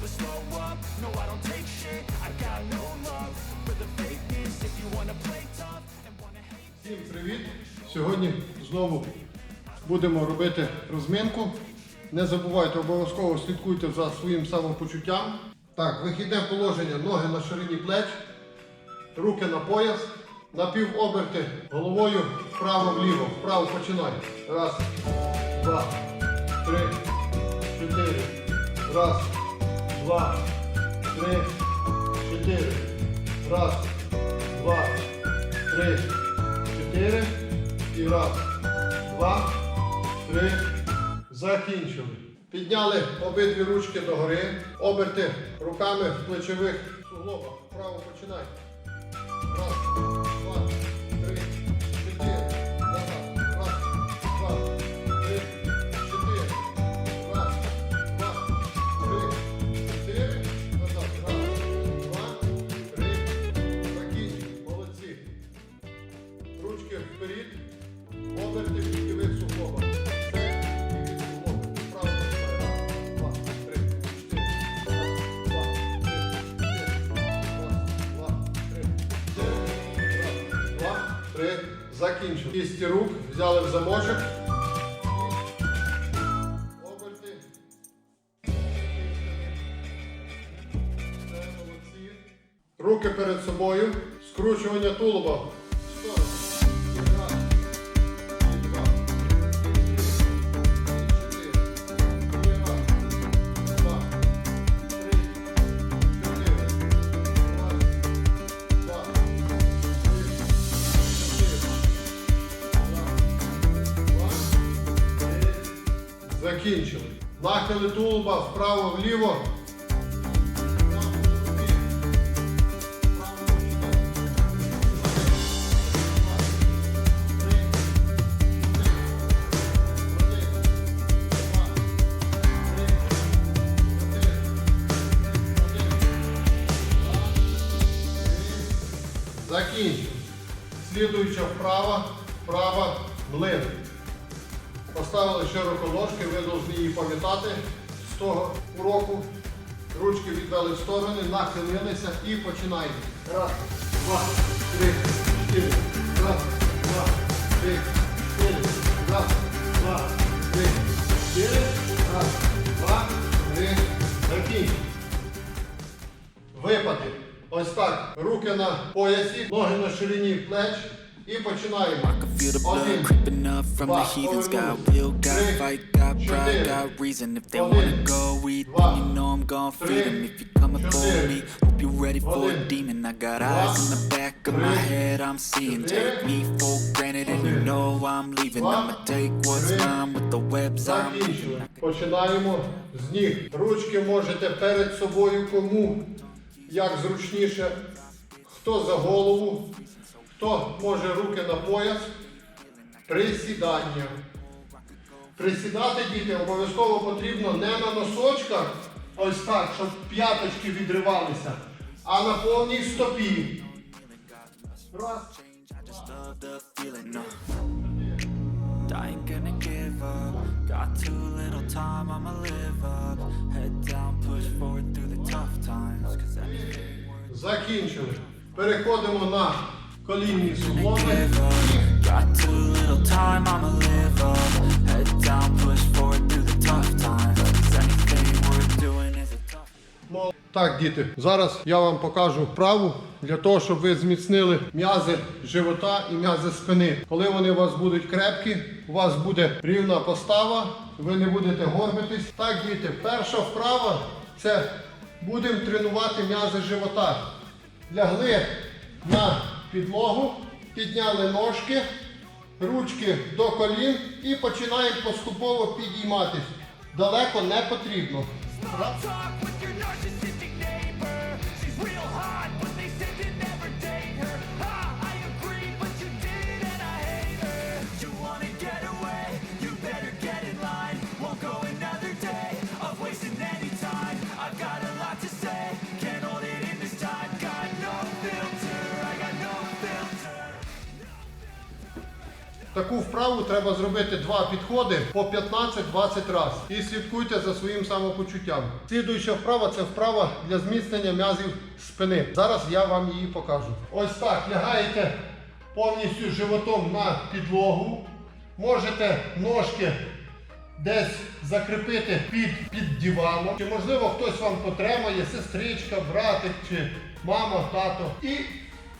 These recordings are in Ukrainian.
never slow up, no I don't take shit I got no love for the fakeness If you wanna play tough and wanna hate Всім привіт! Сьогодні знову будемо робити розминку. Не забувайте, обов'язково слідкуйте за своїм самопочуттям. Так, вихідне положення, ноги на ширині плеч, руки на пояс, напівоберти головою вправо-вліво. Вправо починай. Раз, два, три, чотири. Раз, два, три, чотири. Раз, два, три, чотири. І раз, два, три. Закінчили. Підняли обидві ручки догори. Оберти руками в плечових суглобах. Вправо починай. Раз, Вперед. Оберти плечових суглобах. Це і від суглобів. Вправо. Раз, два, три, чотири. Два, три, чотири. Два, три, чотири. Раз, два, три. Закінчили. Кісті рук взяли в замочок. Оберти. Руки перед собою. Скручування тулуба. Закінчили. Нахили тулуба вправо-вліво. Закінчили. Слідуюча вправа, вправа, млин. Поставили широко ножки, ви повинні її пам'ятати з того уроку. Ручки відвели в сторони, нахилилися і починаємо. Раз, два, три, чотири. Раз, два, три, чотири. Раз, два, три, чотири. Раз, два, три. Закінчили. Випади. Ось так. Руки на поясі, ноги на ширині плеч. І починаємо. Один, два, чотири. Один, eat, два, you чотири. ready for a demon. I got eyes in the back of my head, I'm seeing. Take me for granted, and you know I'm leaving. I'ma take what's mine with the webs I'm Закінчили. Починаємо з ніг. Ручки можете перед собою кому як зручніше. Хто за голову, хто може руки на пояс. Присідання. Присідати діти обов'язково потрібно не на носочках, ось так, щоб п'яточки відривалися, а на повній стопі. Раз. Закінчили. Переходимо на колінні суглоби. Так, діти, зараз я вам покажу вправу для того, щоб ви зміцнили м'язи живота і м'язи спини. Коли вони у вас будуть крепкі, у вас буде рівна постава, ви не будете горбитись. Так, діти, перша вправа це будемо тренувати м'язи живота. Лягли на підлогу, підняли ножки, ручки до колін і починаємо поступово підійматись. Далеко не потрібно. Small Таку вправу треба зробити два підходи по 15-20 разів. І слідкуйте за своїм самопочуттям. Слідуюча вправа це вправа для зміцнення м'язів спини. Зараз я вам її покажу. Ось так лягаєте повністю животом на підлогу. Можете ножки десь закріпити під, під диваном. Чи можливо хтось вам потримає, сестричка, братик чи мама, тато. І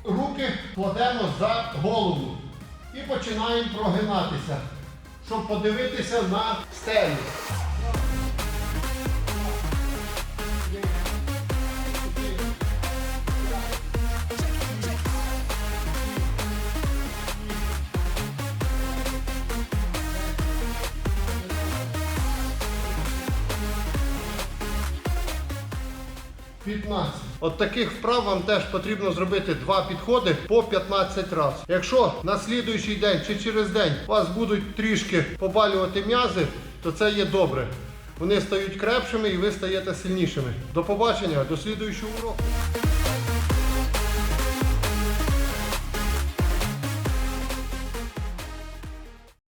руки кладемо за голову. І починаємо прогинатися, щоб подивитися на стелю. П'ятнадцять. От таких вправ вам теж потрібно зробити два підходи по 15 разів. Якщо на слідуючий день чи через день вас будуть трішки побалювати м'язи, то це є добре. Вони стають крепшими і ви стаєте сильнішими. До побачення, до слідуючого уроку.